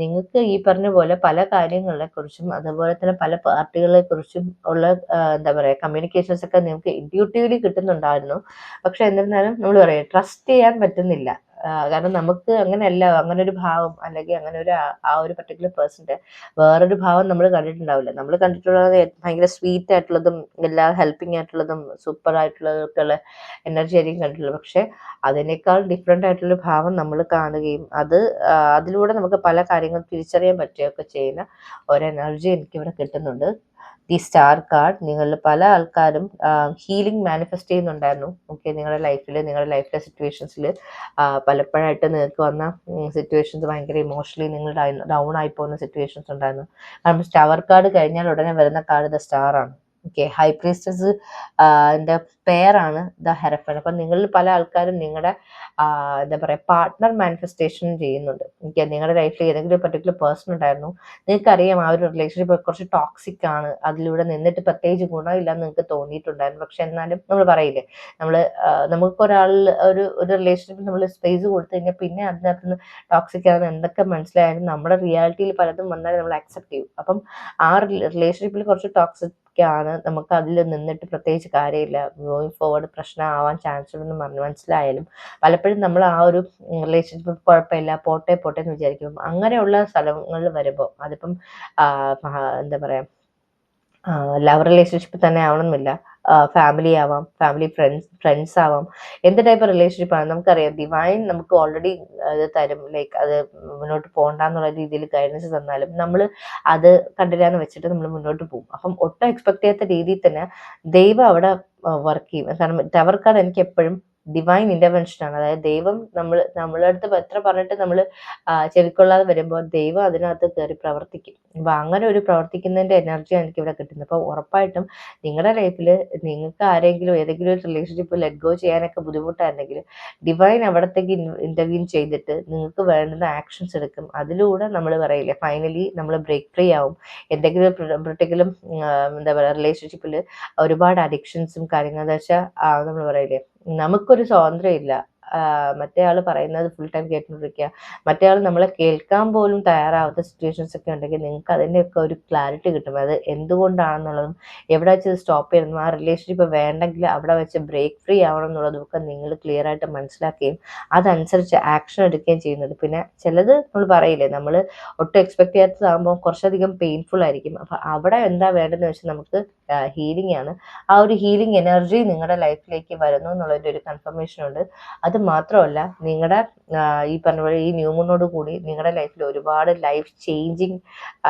S1: നിങ്ങൾക്ക് ഈ പറഞ്ഞ പോലെ പല കാര്യങ്ങളെ കുറിച്ചും അതുപോലെ തന്നെ പല പാർട്ടികളെ കുറിച്ചും ഉള്ള എന്താ പറയുക കമ്മ്യൂണിക്കേഷൻസ് ഒക്കെ നിങ്ങൾക്ക് ഇൻഡ്യൂട്ടീവ്ലി കിട്ടുന്നുണ്ടായിരുന്നു. പക്ഷെ എന്നിരുന്നാലും നമ്മൾ പറയാം ട്രസ്റ്റ് ചെയ്യാൻ പറ്റുന്നില്ല. കാരണം നമുക്ക് അങ്ങനെയല്ല അങ്ങനെ ഒരു ഭാവം അല്ലെങ്കിൽ അങ്ങനെ ഒരു ആ ഒരു പർട്ടിക്കുലർ പേഴ്സന്റെ വേറൊരു ഭാവം നമ്മൾ കണ്ടിട്ടുണ്ടാവില്ല. നമ്മൾ കണ്ടിട്ടുള്ളത് ഭയങ്കര സ്വീറ്റ് ആയിട്ടുള്ളതും എല്ലാ ഹെൽപ്പിംഗ് ആയിട്ടുള്ളതും സൂപ്പർ ആയിട്ടുള്ളതൊക്കെയുള്ള എനർജി ആയിരിക്കും കണ്ടിട്ടുള്ളത്. പക്ഷെ അതിനേക്കാൾ ഡിഫറെന്റ് ആയിട്ടുള്ള ഭാവം നമ്മൾ കാണുകയും അത് അതിലൂടെ നമുക്ക് പല കാര്യങ്ങളും തിരിച്ചറിയാൻ പറ്റുകയൊക്കെ ചെയ്യുന്ന ഒരു എനർജി എനിക്കിവിടെ കിട്ടുന്നുണ്ട്. The star card. നിങ്ങളിൽ പല ആൾക്കാരും ഹീലിംഗ് മാനിഫെസ്റ്റ് ചെയ്യുന്നുണ്ടായിരുന്നു. ഓക്കെ നിങ്ങളുടെ ലൈഫിൽ നിങ്ങളുടെ ലൈഫിലെ സിറ്റുവേഷൻസിൽ പലപ്പോഴായിട്ട് നിങ്ങൾക്ക് വന്ന സിറ്റുവേഷൻസ് ഭയങ്കര ഇമോഷണലി നിങ്ങൾ ഡൗൺ ആയി പോകുന്ന സിറ്റുവേഷൻസ് ഉണ്ടായിരുന്നു. കാരണം സ്റ്റാർ കാർഡ് കഴിഞ്ഞാൽ ഉടനെ വരുന്ന കാർഡ് ദ സ്റ്റാർ ആണ്. ഓക്കെ ഹൈ പ്രീസ്റ്റസ് എന്റെ പേരാണ് ദ ഹെറഫൻ അപ്പം നിങ്ങളിൽ പല ആൾക്കാരും നിങ്ങളുടെ എന്താ പറയുക പാർട്ട്ണർ മാനിഫെസ്റ്റേഷൻ ചെയ്യുന്നുണ്ട്. എനിക്ക് നിങ്ങളുടെ ലൈഫിൽ ഏതെങ്കിലും പർട്ടിക്കുലർ പേഴ്സൺ ഉണ്ടായിരുന്നു. നിങ്ങൾക്കറിയാം ആ ഒരു റിലേഷൻഷിപ്പ് കുറച്ച് ടോക്സിക് ആണ്. അതിലൂടെ നിന്നിട്ട് പ്രത്യേകിച്ച് ഗുണമില്ല എന്ന് നിങ്ങൾക്ക് തോന്നിയിട്ടുണ്ടായിരുന്നു. പക്ഷെ എന്നാലും നമ്മൾ പറയില്ലേ നമ്മൾ നമുക്ക് ഒരാൾ ഒരു ഒരു റിലേഷൻഷിപ്പിൽ നമ്മൾ സ്പേസ് കൊടുത്തു കഴിഞ്ഞാൽ പിന്നെ അതിനകത്ത് നിന്ന് ടോക്സിക് ആണെന്ന് എന്തൊക്കെ മനസ്സിലായാലും നമ്മുടെ റിയാലിറ്റിയിൽ പലതും വന്നാൽ നമ്മൾ അക്സെപ്റ്റ് ചെയ്യും. അപ്പം ആ റിലേഷൻഷിപ്പിൽ കുറച്ച് ടോക്സിക് ആണ് നമുക്ക് അതിൽ നിന്നിട്ട് പ്രത്യേകിച്ച് കാര്യമില്ല. ഗോയിങ് ഫോർവേഡ് പ്രശ്നമാവാൻ ചാൻസ് ഉണ്ടെന്ന് പറഞ്ഞ് മനസ്സിലായാലും പലപ്പോഴും നമ്മൾ ആ ഒരു റിലേഷൻഷിപ്പ് കുഴപ്പമില്ല. പോട്ടെ പോട്ടെ എന്ന് വിചാരിക്കും. അങ്ങനെയുള്ള സ്ഥലങ്ങളിൽ വരുമ്പോൾ അതിപ്പം എന്താ പറയുക ലവ് റിലേഷൻഷിപ്പ് തന്നെ ആവണമെന്നില്ല. ഫാമിലി ആവാം ഫാമിലി ഫ്രണ്ട്സ് ഫ്രണ്ട്സ് ആവാം. എന്ത് ടൈപ്പ് റിലേഷൻഷിപ്പ് ആണ്? നമുക്കറിയാം ഡിവൈൻ നമുക്ക് ഓൾറെഡി അത് തരും. ലൈക്ക് അത് മുന്നോട്ട് പോകണ്ടെന്നുള്ള രീതിയിൽ ഗൈഡൻസ് തന്നാലും നമ്മൾ അത് കണ്ടില്ല എന്ന് വെച്ചിട്ട് നമ്മൾ മുന്നോട്ട് പോകും. അപ്പം ഒട്ടും എക്സ്പെക്ട് ചെയ്യാത്ത രീതിയിൽ തന്നെ ദൈവം അവിടെ വർക്ക് ചെയ്യും. കാരണം ടവർ കാർഡ് എനിക്ക് എപ്പോഴും ഡിവൈൻ ആണ്. അതായത് ദൈവം നമ്മൾ നമ്മളടുത്ത് എത്ര പറഞ്ഞിട്ട് നമ്മൾ ചെവിക്കൊള്ളാതെ വരുമ്പോൾ ദൈവം അതിനകത്ത് കയറി പ്രവർത്തിക്കും. അപ്പോൾ അങ്ങനെ ഒരു പ്രവർത്തിക്കുന്നതിന്റെ എനർജിയാണ് എനിക്ക് ഇവിടെ കിട്ടുന്നത്. അപ്പോൾ ഉറപ്പായിട്ടും നിങ്ങളുടെ ലൈഫിൽ നിങ്ങൾക്ക് ആരെങ്കിലും ഏതെങ്കിലും ഒരു റിലേഷൻഷിപ്പ് ലെറ്റ് ഗോ ചെയ്യാനൊക്കെ ബുദ്ധിമുട്ടായിരുന്നെങ്കിൽ ഡിവൈൻ അവിടത്തേക്ക് ഇന്റർവ്യൂ ചെയ്തിട്ട് നിങ്ങൾക്ക് വേണ്ടുന്ന ആക്ഷൻസ് എടുക്കും. അതിലൂടെ നമ്മൾ പറയില്ലേ ഫൈനലി നമ്മൾ ബ്രേക്ക് ഫ്രീ ആവും. എന്തെങ്കിലും പ്രത്യേകിലും എന്താ പറയുക റിലേഷൻഷിപ്പിൽ ഒരുപാട് അഡിക്ഷൻസും കാര്യങ്ങളും. വെച്ചാൽ നമ്മൾ പറയില്ലേ നമുക്കൊരു സ്വാതന്ത്ര്യം ഇല്ല മറ്റേ ആൾ പറയുന്നത് ഫുൾ ടൈം കേട്ടുകൊണ്ടിരിക്കുക മറ്റേ ആൾ നമ്മളെ കേൾക്കാൻ പോലും തയ്യാറാവാത്ത സിറ്റുവേഷൻസ് ഒക്കെ ഉണ്ടെങ്കിൽ നിങ്ങൾക്ക് അതിന്റെയൊക്കെ ഒരു ക്ലാരിറ്റി കിട്ടും. അത് എന്തുകൊണ്ടാണെന്നുള്ളതും എവിടെ വെച്ച് സ്റ്റോപ്പ് ചെയ്യണം ആ റിലേഷൻഷിപ്പ് വേണ്ടെങ്കിൽ അവിടെ വെച്ച് ബ്രേക്ക് ഫ്രീ ആവണം എന്നുള്ളതും ഒക്കെ നിങ്ങൾ ക്ലിയർ ആയിട്ട് മനസ്സിലാക്കുകയും അതനുസരിച്ച് ആക്ഷൻ എടുക്കുകയും ചെയ്യുന്നത്. പിന്നെ ചിലത് നമ്മൾ പറയില്ലേ നമ്മൾ ഒട്ടും എക്സ്പെക്ട് ചെയ്യാത്തതാകുമ്പോൾ കുറച്ചധികം പെയിൻഫുൾ ആയിരിക്കും. അപ്പം അവിടെ എന്താ വേണ്ടതെന്ന് വെച്ചാൽ നമുക്ക് ഹീലിംഗ് ആണ്. ആ ഒരു ഹീലിംഗ് എനർജി നിങ്ങളുടെ ലൈഫിലേക്ക് വരുന്നു എന്നുള്ളതിന്റെ ഒരു കൺഫർമേഷൻ ഉണ്ട്. അത് മാത്രമല്ല നിങ്ങളുടെ ഈ പറഞ്ഞ പോലെ ഈ ന്യൂമൂണോട് കൂടി നിങ്ങളുടെ ലൈഫിൽ ഒരുപാട് ലൈഫ് ചേഞ്ചിങ്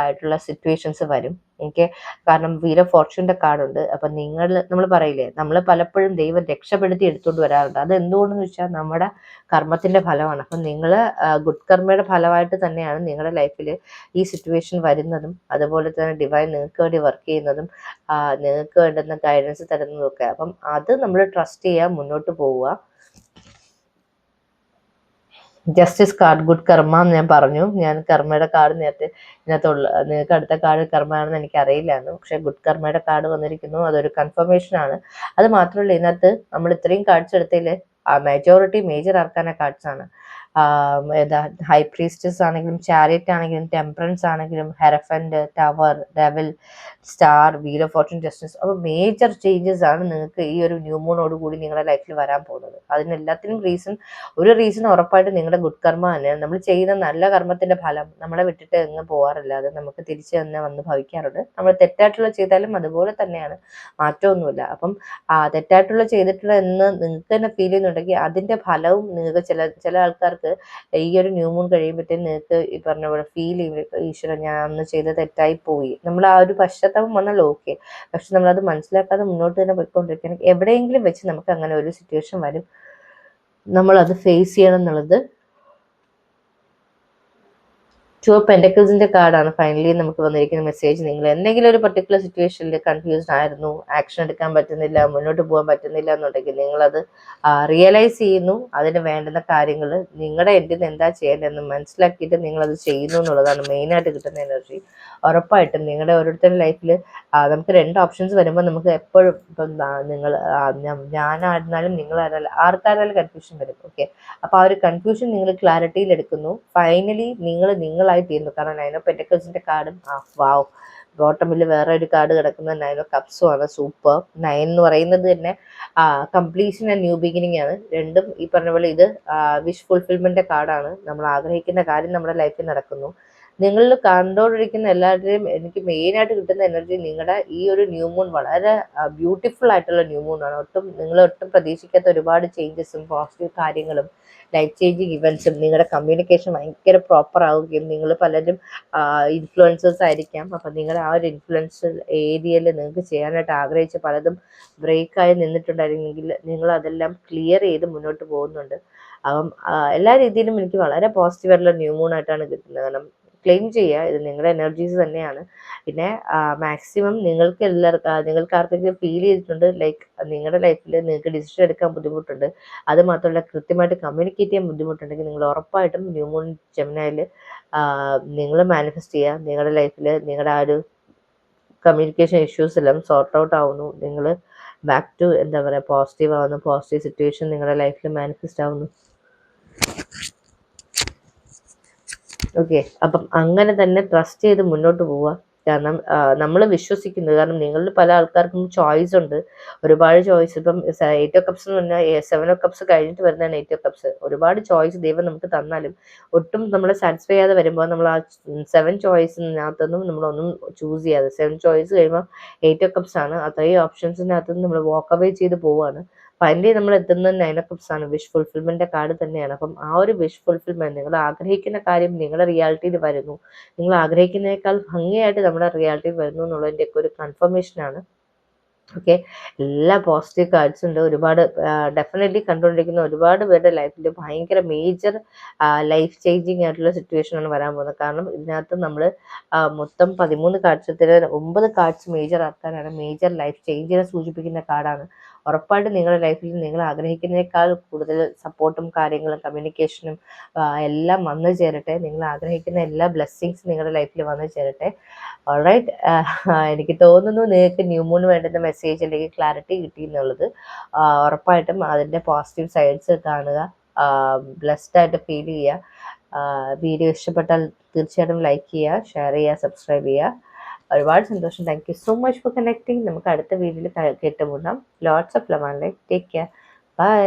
S1: ആയിട്ടുള്ള സിറ്റുവേഷൻസ് വരും. എനിക്ക് കാരണം വീര ഫോർച്യൂണിന്റെ കാർഡുണ്ട്. അപ്പൊ നിങ്ങൾ നമ്മൾ പറയില്ലേ നമ്മൾ പലപ്പോഴും ദൈവം രക്ഷപ്പെടുത്തി എടുത്തുകൊണ്ട് വരാറുണ്ട്. അത് എന്തുകൊണ്ടെന്ന് വെച്ചാൽ നമ്മുടെ കർമ്മത്തിന്റെ ഫലമാണ്. അപ്പം നിങ്ങൾ ഗുഡ് കർമ്മയുടെ ഫലമായിട്ട് തന്നെയാണ് നിങ്ങളുടെ ലൈഫിൽ ഈ സിറ്റുവേഷൻ വരുന്നതും അതുപോലെ തന്നെ ഡിവൈൻ നിങ്ങൾക്ക് വേണ്ടി വർക്ക് ചെയ്യുന്നതും നിങ്ങൾക്ക് വേണ്ടുന്ന ഗൈഡൻസ് തരുന്നതും ഒക്കെ. അപ്പം അത് നമ്മൾ ട്രസ്റ്റ് ചെയ്യുക മുന്നോട്ട് പോവുക. ജസ്റ്റിസ് കാർഡ് ഗുഡ് കർമ്മ എന്ന് ഞാൻ പറഞ്ഞു. ഞാൻ കർമ്മയുടെ കാർഡ് നേരത്തെ ഇതിനകത്തുള്ള നിങ്ങൾക്ക് അടുത്ത കാർഡ് കർമ്മയാണെന്ന് എനിക്ക് അറിയില്ലായിരുന്നു പക്ഷെ ഗുഡ് കർമ്മയുടെ കാർഡ് വന്നിരിക്കുന്നു. അതൊരു കൺഫർമേഷൻ ആണ്. അത് മാത്രമല്ല ഇതിനകത്ത് നമ്മൾ ഇത്രയും കാർഡ്സ് എടുത്തതിൽ മെജോറിറ്റി മേജർ ആർക്കാന കാർഡ്സ് ആണ്. ഏതാ ഹൈ പ്രീസ്റ്റസ് ആണെങ്കിലും ചാരിയറ്റ് ആണെങ്കിലും ടെമ്പറൻസ് ആണെങ്കിലും hierophant tower devil star wheel of fortune justice അപ്പോൾ മേജർ ചേഞ്ചസ് ആണ് നിങ്ങൾക്ക് ഈ ഒരു ന്യൂ മൂണോട് കൂടി നിങ്ങളുടെ ലൈഫിൽ വരാൻ പോകുന്നത്. അതിനെല്ലാത്തിനും റീസൺ ഒരു റീസൺ ഉറപ്പായിട്ട് നിങ്ങളുടെ ഗുഡ് കർമ്മ തന്നെയാണ്. നമ്മൾ ചെയ്യുന്ന നല്ല കർമ്മത്തിന്റെ ഫലം നമ്മളെ വിട്ടിട്ട് എങ്ങ് പോകാറില്ല അത് നമുക്ക് തിരിച്ച് തന്നെ വന്ന് ഭവിക്കാറുണ്ട്. നമ്മൾ തെറ്റായിട്ടുള്ള ചെയ്താലും അതുപോലെ തന്നെയാണ്. മാറ്റമൊന്നുമില്ല. അപ്പം തെറ്റായിട്ടുള്ള ചെയ്തിട്ടുള്ള എന്ന് നിങ്ങൾക്ക് തന്നെ ഫീൽ ചെയ്യുന്നുണ്ടെങ്കിൽ അതിന്റെ ഫലവും നിങ്ങൾക്ക് ചില ചില ആൾക്കാർക്ക് ഈ ഒരു ന്യൂ മൂൺ കഴിയുമ്പോഴത്തേക്കും നിങ്ങൾക്ക് ഈ പറഞ്ഞ പോലെ ഫീൽ ഈശ്വരൻ ഞാൻ അന്ന് ചെയ്ത തെറ്റായി പോയി. നമ്മൾ ആ ഒരു പശ്ചാത്തലം വന്നാൽ ഓക്കെ പക്ഷെ നമ്മളത് മനസ്സിലാക്കാതെ മുന്നോട്ട് തന്നെ പോയിക്കൊണ്ടിരിക്കുകയാണെങ്കിൽ എവിടെയെങ്കിലും വെച്ച് നമുക്ക് അങ്ങനെ ഒരു സിറ്റുവേഷൻ വരും. നമ്മളത് ഫേസ് ചെയ്യണം എന്നുള്ളത് ടു പെൻഡക്കിൾസിന്റെ കാർഡാണ് ഫൈനലി നമുക്ക് വന്നിരിക്കുന്ന മെസ്സേജ് നിങ്ങൾ എന്തെങ്കിലും ഒരു പർട്ടിക്കുലർ സിറ്റുവേഷനിൽ കൺഫ്യൂസ്ഡ് ആയിരുന്നു ആക്ഷൻ എടുക്കാൻ പറ്റുന്നില്ല മുന്നോട്ട് പോകാൻ പറ്റുന്നില്ല എന്നുണ്ടെങ്കിൽ നിങ്ങളത് റിയലൈസ് ചെയ്യുന്നു. അതിന് വേണ്ടുന്ന കാര്യങ്ങൾ നിങ്ങളുടെ നിന്ന് എന്താ ചെയ്യേണ്ടതെന്ന് മനസ്സിലാക്കിയിട്ട് നിങ്ങളത് ചെയ്യുന്നു എന്നുള്ളതാണ് മെയിനായിട്ട് കിട്ടുന്ന എനർജി ഉറപ്പായിട്ടും നിങ്ങളുടെ ഓരോരുത്തരുടെ ലൈഫിൽ നമുക്ക് രണ്ട് ഓപ്ഷൻസ് വരുമ്പോൾ നമുക്ക് എപ്പോഴും ഇപ്പം നിങ്ങൾ ഞാനായിരുന്നാലും നിങ്ങളായിരുന്നാലും ആർക്കായിരുന്നാലും കൺഫ്യൂഷൻ വരും ഓക്കെ അപ്പോൾ ആ ഒരു കൺഫ്യൂഷൻ നിങ്ങൾ ക്ലാരിറ്റിയിൽ എടുക്കുന്നു. ഫൈനലി നിങ്ങൾ നിങ്ങൾ ആയി തീരുന്നു കാരണം നൈനോ ഓഫ് കാർഡും ആ വാവ് ബോട്ടമിൽ വേറെ ഒരു കാർഡ് കിടക്കുന്ന നൈനോ കപ്സും ആണ്. സൂപ്പർ നയൻ എന്ന് പറയുന്നത് തന്നെ കംപ്ലീഷൻ ആൻഡ് ന്യൂ ബിഗിനിങ് ആണ്. രണ്ടും ഈ പറഞ്ഞ പോലെ ഇത് വിഷ് ഫുൾഫിൽമെന്റ് കാർഡാണ്. നമ്മൾ ആഗ്രഹിക്കുന്ന കാര്യം നമ്മുടെ ലൈഫിൽ നടക്കുന്നു. നിങ്ങൾ കണ്ടോണ്ടിരിക്കുന്ന എല്ലാവരുടെയും എനിക്ക് മെയിനായിട്ട് കിട്ടുന്ന എനർജി നിങ്ങളുടെ ഈ ഒരു ന്യൂ മൂൺ വളരെ ബ്യൂട്ടിഫുൾ ആയിട്ടുള്ള ന്യൂ മൂൺ ആണ്. ഒട്ടും നിങ്ങൾ ഒട്ടും പ്രതീക്ഷിക്കാത്ത ഒരുപാട് ചേഞ്ചസും പോസിറ്റീവ് കാര്യങ്ങളും ലൈഫ് ചേഞ്ചിങ് ഇവൻസും നിങ്ങളുടെ കമ്മ്യൂണിക്കേഷൻ ഭയങ്കര പ്രോപ്പർ ആവുകയും നിങ്ങൾ പലരും ഇൻഫ്ലുവൻസേഴ്സ് ആയിരിക്കാം. അപ്പം നിങ്ങൾ ആ ഒരു ഇൻഫ്ലുവൻസ് ഏരിയയിൽ നിങ്ങൾക്ക് ചെയ്യാനായിട്ട് ആഗ്രഹിച്ച പലതും ബ്രേക്കായി നിന്നിട്ടുണ്ടായിരുന്നെങ്കിൽ നിങ്ങൾ അതെല്ലാം ക്ലിയർ ചെയ്ത് മുന്നോട്ട് പോകുന്നുണ്ട്. അപ്പം എല്ലാ രീതിയിലും എനിക്ക് വളരെ പോസിറ്റീവായിട്ടുള്ള ന്യൂ മൂൺ ആയിട്ടാണ് കിട്ടുന്നത്. കാരണം ക്ലെയിം ചെയ്യുക. ഇത് നിങ്ങളുടെ എനർജീസ് തന്നെയാണ്. പിന്നെ മാക്സിമം നിങ്ങൾക്ക് എല്ലാവർക്കും നിങ്ങൾക്ക് ആർക്കെങ്കിലും ഫീൽ ചെയ്തിട്ടുണ്ട് ലൈക്ക് നിങ്ങളുടെ ലൈഫിൽ നിങ്ങൾക്ക് ഡിസിഷൻ എടുക്കാൻ ബുദ്ധിമുട്ടുണ്ട് അത് മാത്രമല്ല കൃത്യമായിട്ട് കമ്മ്യൂണിക്കേറ്റ് ചെയ്യാൻ ബുദ്ധിമുട്ടുണ്ടെങ്കിൽ നിങ്ങൾ ഉറപ്പായിട്ടും ന്യൂ മൂൺ ജെമിനയിൽ നിങ്ങൾ മാനിഫെസ്റ്റ് ചെയ്യുക. നിങ്ങളുടെ ലൈഫിൽ നിങ്ങളുടെ ആ ഒരു കമ്മ്യൂണിക്കേഷൻ ഇഷ്യൂസ് എല്ലാം സോർട്ട് ഔട്ട് ആവുന്നു. നിങ്ങൾ ബാക്ക് ടു എന്താ പറയുക പോസിറ്റീവ് ആവുന്നു. പോസിറ്റീവ് സിറ്റുവേഷൻ നിങ്ങളുടെ ലൈഫിൽ മാനിഫെസ്റ്റ് ആവുന്നു. ഓക്കെ അപ്പം അങ്ങനെ തന്നെ ട്രസ്റ്റ് ചെയ്ത് മുന്നോട്ട് പോവുക. കാരണം നമ്മൾ വിശ്വസിക്കുന്നത് കാരണം നിങ്ങളിൽ പല ആൾക്കാർക്കും ചോയ്സ് ഉണ്ട്. ഒരുപാട് ചോയ്സ് ഇപ്പം എയ്റ്റ് ഓ കപ്സ് എന്ന് പറഞ്ഞാൽ സെവൻ ഓ കപ്സ് കഴിഞ്ഞിട്ട് വരുന്നതാണ് എയ്റ്റ് ഓ കപ്സ് ഒരുപാട് ചോയ്സ് ദൈവം നമുക്ക് തന്നാലും ഒട്ടും നമ്മളെ സാറ്റിസ്ഫൈ ചെയ്യാതെ വരുമ്പോൾ നമ്മൾ ആ സെവൻ ചോയ്സിനകത്തൊന്നും നമ്മളൊന്നും ചൂസ് ചെയ്യാതെ സെവൻ ചോയ്സ് കഴിയുമ്പോൾ എയ്റ്റ് ഓ കപ്സ് ആണ്. അത്രയും ഓപ്ഷൻസിനകത്തുനിന്ന് നമ്മൾ വാക്ക് അവേ ചെയ്ത് പോവുകയാണ്. ഫൈനലി നമ്മൾ എത്തുന്നത് നയൻ ഓഫ് കപ്സ് ആണ് വിഷ് ഫുൾഫിൽമെന്റ് കാർഡ് തന്നെയാണ്. അപ്പം ആ ഒരു വിഷ് ഫുൾഫിൽമെന്റ് നിങ്ങൾ ആഗ്രഹിക്കുന്ന കാര്യം നിങ്ങളുടെ റിയാലിറ്റിയിൽ വരുന്നു. നിങ്ങൾ ആഗ്രഹിക്കുന്നതിനേക്കാൾ ഭംഗിയായിട്ട് നമ്മുടെ റിയാലിറ്റിയിൽ വരുന്നു എന്നുള്ളതിന്റെ ഒക്കെ ഒരു കൺഫർമേഷനാണ് ഓക്കെ എല്ലാ പോസിറ്റീവ് കാർഡ്സ് ഉണ്ട്. ഒരുപാട് ഡെഫിനറ്റ്ലി കണ്ടുകൊണ്ടിരിക്കുന്ന ഒരുപാട് പേരുടെ ലൈഫിൽ ഭയങ്കര മേജർ ലൈഫ് ചേഞ്ചിങ് ആയിട്ടുള്ള സിറ്റുവേഷൻ ആണ് വരാൻ പോകുന്നത്. കാരണം ഇതിനകത്ത് നമ്മൾ മൊത്തം പതിമൂന്ന് കാർഡ്സ് ഒമ്പത് കാർഡ്സ് മേജർ ആക്കാനാണ് മേജർ ലൈഫ് ചേഞ്ചിനെ സൂചിപ്പിക്കുന്ന കാർഡാണ് ഉറപ്പായിട്ടും നിങ്ങളുടെ ലൈഫിൽ നിങ്ങൾ ആഗ്രഹിക്കുന്നതിനേക്കാൾ കൂടുതൽ സപ്പോർട്ടും കാര്യങ്ങളും കമ്മ്യൂണിക്കേഷനും എല്ലാം വന്നു ചേരട്ടെ. നിങ്ങൾ ആഗ്രഹിക്കുന്ന എല്ലാ ബ്ലെസ്സിങ്സും നിങ്ങളുടെ ലൈഫിൽ വന്നു ചേരട്ടെ. ഓൾറൈറ്റ് എനിക്ക് തോന്നുന്നു നിങ്ങൾക്ക് ന്യൂ മൂൺ വേണ്ടുന്ന മെസ്സേജ് അല്ലെങ്കിൽ ക്ലാരിറ്റി കിട്ടി എന്നുള്ളത്. ഉറപ്പായിട്ടും അതിന്റെ പോസിറ്റീവ് സൈഡ്സ് കാണുക. ബ്ലെസ്ഡ് ആയിട്ട് ഫീൽ ചെയ്യുക. വീഡിയോ ഇഷ്ടപ്പെട്ടാൽ തീർച്ചയായിട്ടും ലൈക്ക് ചെയ്യുക ഷെയർ ചെയ്യുക സബ്സ്ക്രൈബ് ചെയ്യുക. ഒരുപാട് സന്തോഷം. Thank you so much for connecting നമുക്ക് അടുത്ത വീഡിയോയിൽ കേട്ടുമുണ്ടാം lots of love and life take care bye